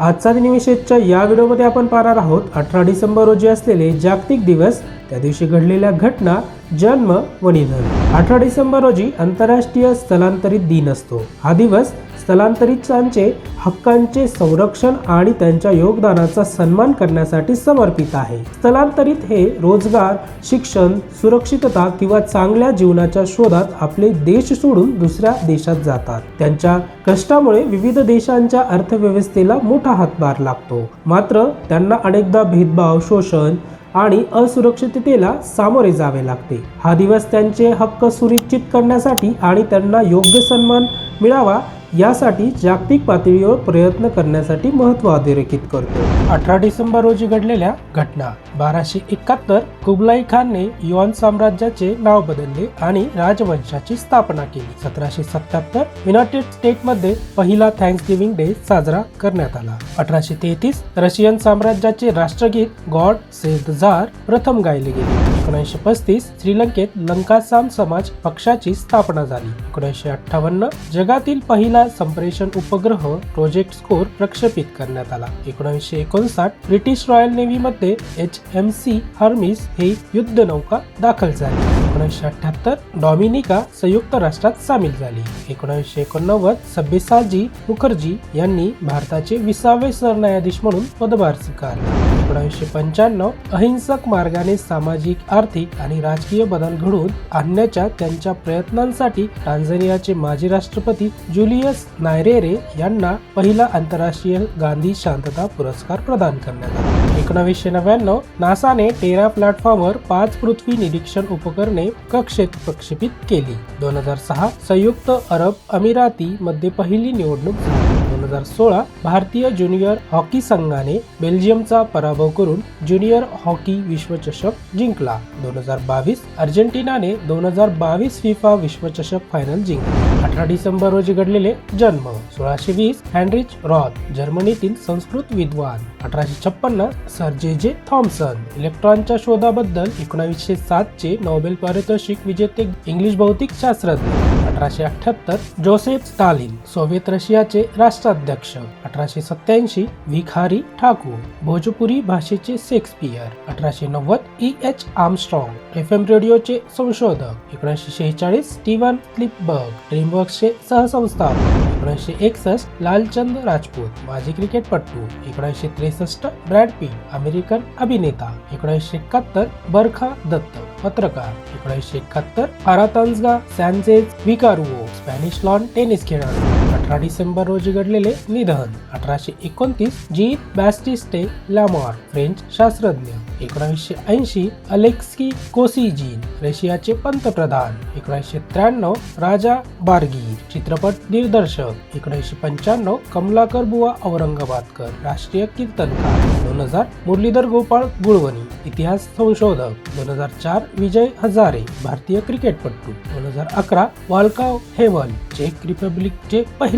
आजचा दिनविशेषच्या या व्हिडिओमध्ये आपण पाहणार आहोत अठरा डिसेंबर रोजी असलेले जागतिक दिवस त्या दिवशी घडलेल्या घटना जन्म व निधन. अठरा डिसेंबर रोजी आंतरराष्ट्रीय स्थलांतरित दिन असतो. हा दिवस स्थलांतरितांचे हक्कांचे संरक्षण आणि त्यांच्या योगदानाचा सन्मान करण्यासाठी समर्पित आहे. स्थलांतरित हे रोजगार शिक्षण सुरक्षितता किंवा चांगल्या जीवनाच्या शोधात आपले देश सोडून दुसऱ्या देशात जातात. त्यांच्या कष्टामुळे विविध देशांच्या अर्थव्यवस्थेला मोठा हातभार लागतो. मात्र त्यांना अनेकदा भेदभाव शोषण आणि असुरक्षिततेला सामोरे जावे लागते. हा दिवस त्यांचे हक्क सुनिश्चित करण्यासाठी आणि त्यांना योग्य सन्मान मिळावा यासाठी जागतिक पातळीवर प्रयत्न करण्यासाठी महत्त्व अधोरेखित करतो. अठरा डिसेंबर रोजी घडलेल्या घटना बाराशे एकाहत्तर कुबलाई खानने युआन साम्राज्याचे नाव बदलले आणि राजवंशाची स्थापना केली. सतराशे सत्याहत्तर युनायटेड स्टेटमध्ये पहिला थँक्स गिव्हिंग डे साजरा करण्यात आला. अठराशे तेहतीस रशियन साम्राज्याचे राष्ट्रगीत गॉड सेव्ह द झार प्रथम गायले गेले. एकोणीसशे पस्तीस श्रीलंकेत लंकासाम समाज पक्षाची स्थापना झाली. एकोणीसशे अठ्ठावन्न जगातील पहिला संप्रेषण उपग्रह प्रोजेक्ट स्कोर प्रक्षेपित करण्यात आला. एकोणीसशे एकोणसाठ ब्रिटिश रॉयल नेव्ही मध्ये एच एम सी हर्मिस ही युद्ध नौका दाखल झाली. एकोणीसशे अठ्याहत्तर डॉमिनिका संयुक्त राष्ट्रात सामील झाली. एकोणीसशे एकोणनव्वद सभ्यसाजी मुखर्जी यांनी भारताचे विसावे सरन्यायाधीश म्हणून पदभार स्वीकारला. एकोणीसशे पंच्याण्णव अहिंसक मार्गाने सामाजिक आर्थिक आणि राजकीय बदल घडवून आणण्याच्या त्यांच्या प्रयत्नांसाठी टांझानियाचे माजी राष्ट्रपती जुलियस नायरेरे यांना पहिला आंतरराष्ट्रीय गांधी शांतता पुरस्कार प्रदान करण्यात आला. एकोणावीसशे नव्याण्णव नासाने टेरा प्लॅटफॉर्मवर पाच पृथ्वी निरीक्षण उपकरणे कक्षेत प्रक्षेपित केली. दोन हजार सहा संयुक्त अरब अमिराती मध्ये पहिली निवडणूक झाली. हजार सोळा भारतीय ज्युनियर हॉकी संघाने बेल्जियमचा पराभव करून ज्युनियर हॉकी विश्वचषक जिंकला. दोन हजार बावीस अर्जेंटिनाने दोन हजार बावीस फिफा विश्वचषक फायनल जिंकली. अठरा डिसेंबर रोजी घडलेले जन्म सोळाशे वीस हॅनरिच रॉथ जर्मनीतील संस्कृत विद्वान. अठराशे छप्पन्न सर जे जे थॉम्सन इलेक्ट्रॉनच्या शोधाबद्दल एकोणावीसशे सात चे नोबेल पारितोषिक विजेते इंग्लिश भौतिक शास्त्रज्ञ अठराशे अठ्याहत्तर जोसेफ स्टालिन सोव्हिएत रशियाचे राष्ट्राध्यक्ष. अध्यक्ष अठराशे सत्याऐंशी विखारी ठाकूर भोजपुरी भाषेचे शेक्सपियर अठराशे नव्वद E H Armstrong F M रेडिओचे संशोधक एकोणीसशे शेहेचाळीस स्टीव्हन क्लिपबर्ग ड्रीमवर्क्सचे सहसंस्थापक एकोणीसशे एकसष्ट लालचंद राजपूत माजी क्रिकेटपटू एकोणीसशे त्रेसष्ट ब्रॅड पीट अमेरिकन अभिनेता एकोणीसशे एकाहत्तर बरखा दत्त पत्रकार एकोणीसशे एकाहत्तर आरातांजगा Sanchez Vicario Spanish lawn tennis खेळाडू. अठरा डिसेंबर रोजी घडलेले निधन. अठराशे एकोणतीस जीत बॅस्टिस्टे लॅमॉर फ्रेंच शास्त्रज्ञ. एकोणीसशे ऐंशी अलेक्सी कोसिजीन रशियाचे पंतप्रधान. एकोणीसशे त्र्याण्णव राजा बार्गी चित्रपट दिग्दर्शक. एकोणीसशे पंच्याण्णव कमलाकर बुवा औरंगाबादकर राष्ट्रीय कीर्तनकार. दोन हजार मुरलीधर गोपाळ गुळवणी इतिहास संशोधक. दोन हजार चार विजय हजारे भारतीय क्रिकेटपटू. दोन हजार अकरा वालकाव हेवन चेक रिपब्लिकचे पहिले